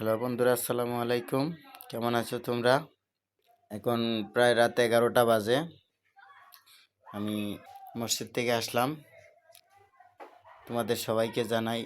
Hello বন্ধুরা, আসসালামু আলাইকুম। কেমন আছো তোমরা? এখন প্রায় রাত এগারোটা বাজে। আমি মসজিদ থেকে আসলাম। তোমাদের সবাইকে জানাই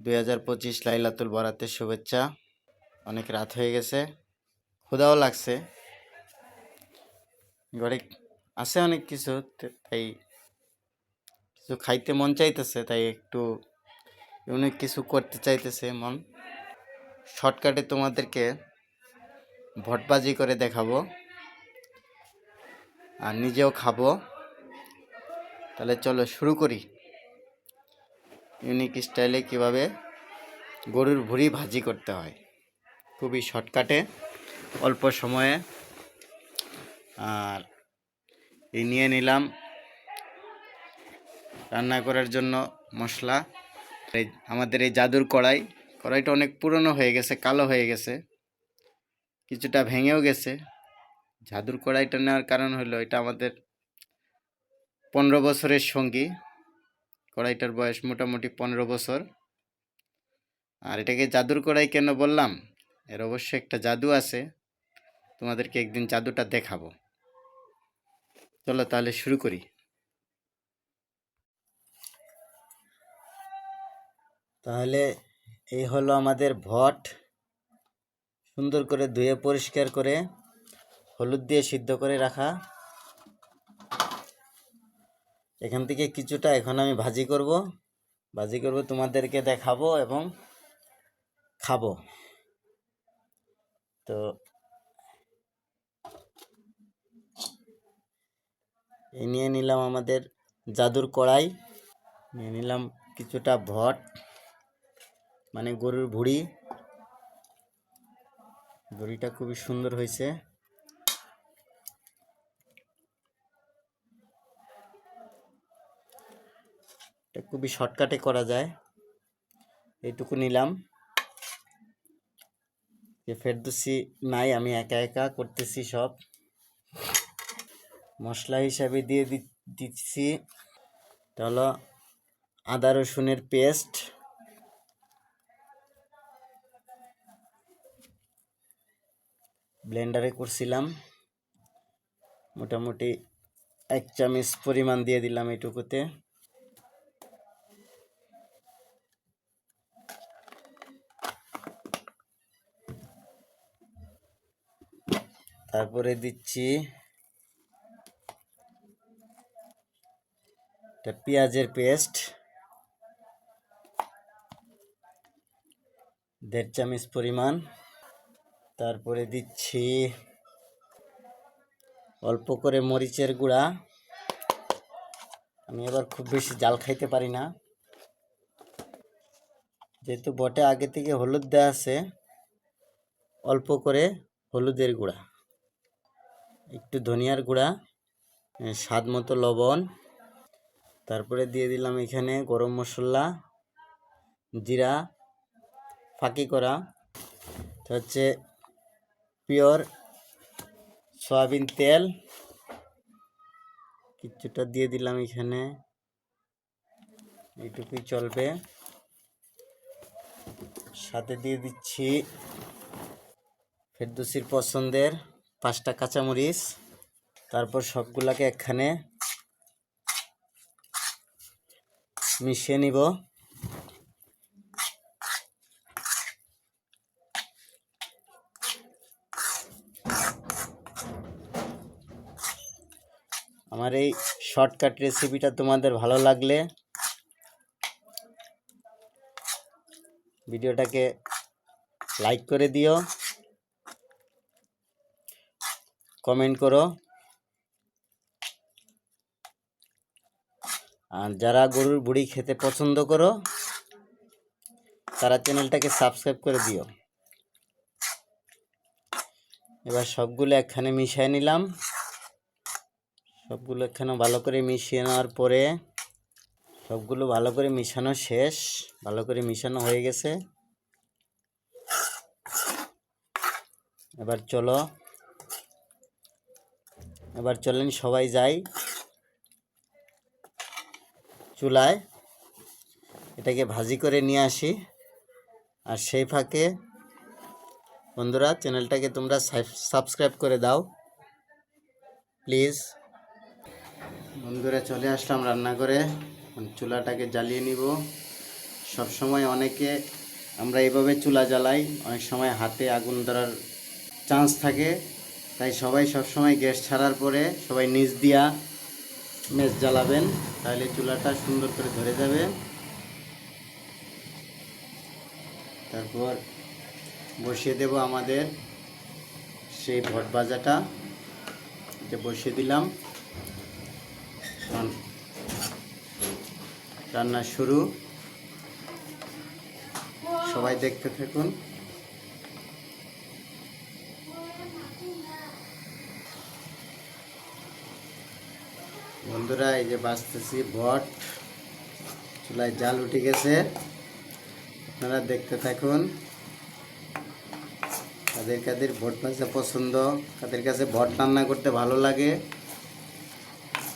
দুই হাজার পঁচিশ লাইলাতুল বরাতের শুভেচ্ছা। অনেক রাত হয়ে গেছে। ক্ষুদাও লাগছে। ঘরে আছে অনেক কিছু তাই কিছু খাইতে মন চাইতেছে, তাই একটু ইউনিক কিছু করতে চাইতেছে মন। শর্টকাটে তোমাদেরকে ভটবাজি করে দেখাবো। আর নিজেও খাব। তাহলে চলো শুরু করি। ইউনিক স্টাইলে কীভাবে গরুর ভুঁড়ি ভাজি করতে হয়। খুবই শর্টকাটে, অল্প সময়ে। আর এই নিয়ে নিলাম রান্না করার জন্য মশলা। আমাদের এই জাদুর কড়াই। কড়াইটা অনেক পুরনো হয়ে গেছে, কালো হয়ে গেছে। কিছুটা ভেঙেও গেছে। জাদুর কড়াইটা নেওয়ার কারণ হলো এটা আমাদের পনেরো বছরের সঙ্গী। কড়াইটার বয়স মোটামুটি পনেরো বছর। আর এটাকে জাদুর কড়াই কেন বললাম? এর অবশ্যই একটা জাদু আছে। তোমাদেরকে একদিন জাদুটা দেখাবো। চলো তাহলে শুরু করি। তাহলে এই হলো আমাদের ভট। সুন্দর করে ধুয়ে পরিষ্কার করে হলুদ দিয়ে সিদ্ধ করে রাখা। এখান থেকে কিছুটা এখন আমি ভাজি করব। ভাজি করব, তোমাদেরকে দেখাবো এবং খাব। তো এই নিয়ে নিলাম আমাদের জাদুর কড়াই। নিয়ে নিলাম কিছুটা ভট। মানে গরুর ভুড়ি। ভুড়িটা খুবই সুন্দর হয়েছে। এটা খুবই শর্টকাটে করা যায়। এইটুকু নিলাম। যে ফেরদুসি নাই, আমি একা একা করতেছি সব। মশলা হিসাবে দিয়ে দিচ্ছি। এটা হলো আদা রসুনের পেস্ট। ব্লেন্ডারে করছিলাম। মোটামুটি এক চামচ পরিমাণ দিয়ে দিলাম এইটুকুতে তারপরে দিচ্ছি পেঁয়াজের পেস্ট। দেড় চামচ পরিমাণ। তারপরে দিচ্ছি অল্প করে মরিচের গুঁড়া। আমি আবার খুব বেশি জাল খাইতে পারি না। যেহেতু বটে আগে থেকে হলুদ দেওয়া আছে, অল্প করে হলুদের গুঁড়া, একটু ধনিয়ার গুঁড়া স্বাদ মতো লবণ। তারপরে দিয়ে দিলাম এখানে গরম মশলা, জিরা, ফাঁকি করা। হচ্ছে পিওর সয়াবিন তেল। কিছুটা দিয়ে দিলাম এখানে। এইটুকুই চলবে। সাথে দিয়ে দিচ্ছি ফেরদুসির পছন্দের পাঁচটা কাঁচামরিচ। তারপর সবগুলাকে একখানে মিশিয়ে নিব। আমার এই শর্টকাট রেসিপিটা তোমাদের ভালো লাগলে ভিডিওটাকে লাইক করে দিও কমেন্ট করো। আর যারা গরুর বুড়ি খেতে পছন্দ করো, তারা চ্যানেলটাকে সাবস্ক্রাইব করে দিও। এবার সবগুলো একখানে মিশিয়ে নিলাম। সবগুলো এখানে ভালো করে মিশিয়ে নেওয়ার পরে সবগুলো ভালো করে মিশানো শেষ। ভালো করে মিশানো হয়ে গেছে। এবার চলো। এবার চলেন সবাই যাই চুলায়। এটাকে ভাজি করে নিয়ে আসি। আর সেই ফাঁকে বন্ধুরা, চ্যানেলটাকে তোমরা সাবস্ক্রাইব করে দাও। প্লিজ। বন্ধুরা, চলে আসলাম রান্না করে চুলাটাকে জ্বালিয়ে নিব। সব সময় অনেকে, আমরা এভাবে চুলা জ্বালাই, অনেক সময় হাতে আগুন ধরার চান্স থাকে। তাই সবাই সব সময় গ্যাস ছাড়ার পরে সবাই নিচ দিয়া মেজ জ্বালাবেন, তাহলে চুলাটা সুন্দর করে ধরে যাবে। তারপর বসিয়ে দেব আমাদের সেই ভট ভাজাটা। এটা বসিয়ে দিলাম। এখন রান্না শুরু। সবাই দেখতে থাকুন। বন্ধুরা, এই যে বাঁচতেছি ভট চুলায় জাল উঠে গেছে। আপনারা দেখতে থাকুন। কাদের কাদের ভট ভাজা পছন্দ, কাদের কাছে ভট রান্না করতে ভালো লাগে।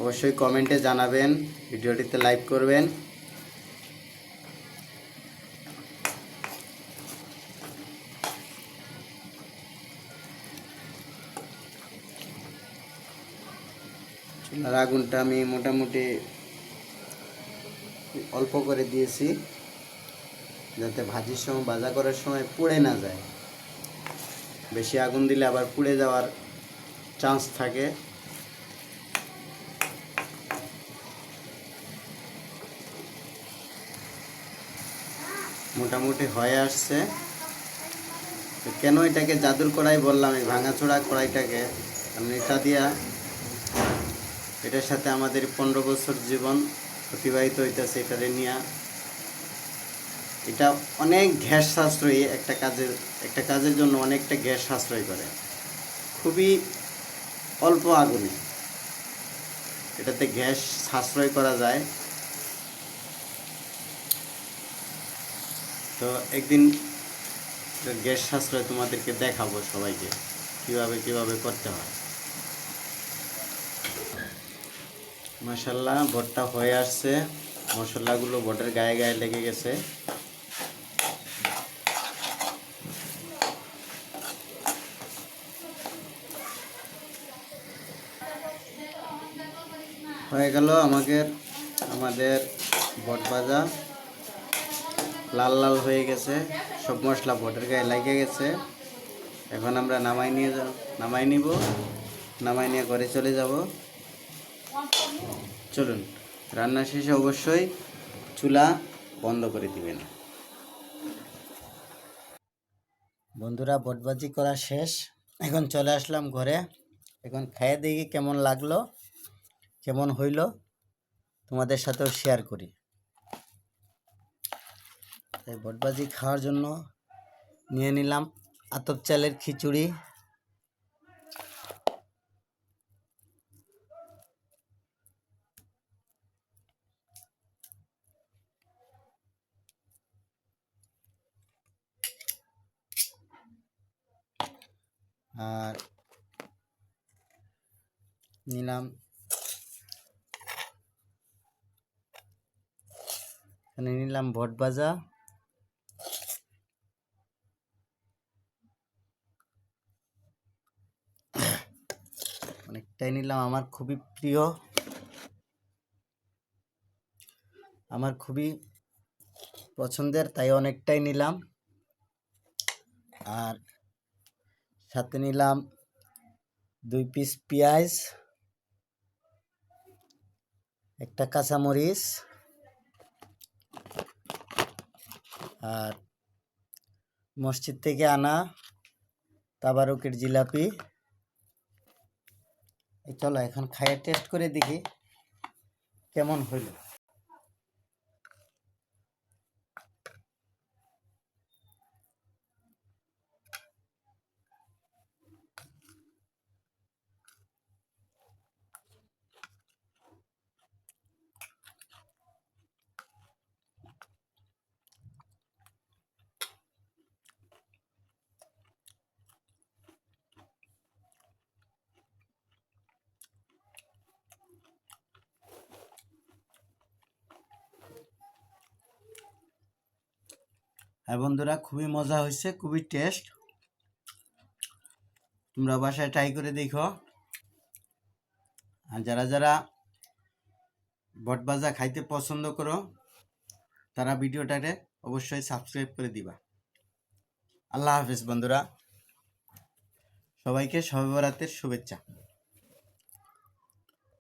অবশ্যই কমেন্টে জানাবেন, ভিডিওটিতে লাইক করবেন। চুলার আগুনটা আমি মোটামুটি অল্প করে দিয়েছি, যাতে ভাজির সময়, ভাজা করার সময় পুড়ে না যায়। বেশি আগুন দিলে আবার পুড়ে যাওয়ার চান্স থাকে। মোটামুটি হয়ে আসছে। কেন এটাকে জাদুর কড়াই বললাম, এই ভাঙাচোড়া কড়াইটাকে? কারণ এটা দিয়া এটার সাথে আমাদের পনেরো বছর জীবন অতিবাহিত হইতেছে এটারে নিয়ে। এটা অনেক গ্যাস সাশ্রয়ী একটা কাজের একটা কাজের জন্য অনেকটা গ্যাস সাশ্রয় করে। খুবই অল্প আগুনে। এটাতে গ্যাস সাশ্রয় করা যায়। তো একদিন গ্যাস সাশ্রয় তোমাদেরকে দেখাবো সবাইকে। কীভাবে কীভাবে করতে হয়। মাসাল্লাহ ভটটা হয়ে আসছে। মশলাগুলো ভটের গায়ে গায়ে লেগে গেছে। হয়ে গেল আমাদের আমাদের বট ভাজা লাল লাল হয়ে গেছে, সব মশলা বটের গায়ে লেগে গেছে। এখন আমরা নামাই নিয়ে যাব নামাই নিব, নামাই নিয়ে ঘরে চলে যাব। চলুন, রান্না শেষে অবশ্যই চুলা বন্ধ করে দিবেন। বন্ধুরা, বটবাজি করা শেষ। এখন চলে আসলাম ঘরে। এখন খেয়ে দেখি কেমন লাগল, কেমন হইল, তোমাদের সাথেও শেয়ার করি। তাই বটবাজি খাওয়ার জন্য নিয়ে নিলাম আতপ চালের খিচুড়ি। আর নিলাম নিলাম ভট ভাজা অনেকটাই নিলাম। আমার খুবই প্রিয়। আমার খুবই পছন্দের, তাই অনেকটাই নিলাম। আর সাথে নিলাম দুই পিস পেঁয়াজ, একটা কাঁচামরিচ, আর মসজিদ থেকে আনা তাবারুকের জিলাপি। চলো এখন খাইয়ে টেস্ট করে দেখি কেমন হইল। হ্যাঁ বন্ধুরা, খুবই মজা হয়েছে, খুবই টেস্ট তোমরা বাসায় ট্রাই করে দেখো। আর যারা যারা বট ভাজা খাইতে পছন্দ করো, তারা ভিডিওটাকে অবশ্যই সাবস্ক্রাইব করে দিবা। আল্লাহ হাফিজ বন্ধুরা। সবাইকে সবে বরাতের শুভেচ্ছা।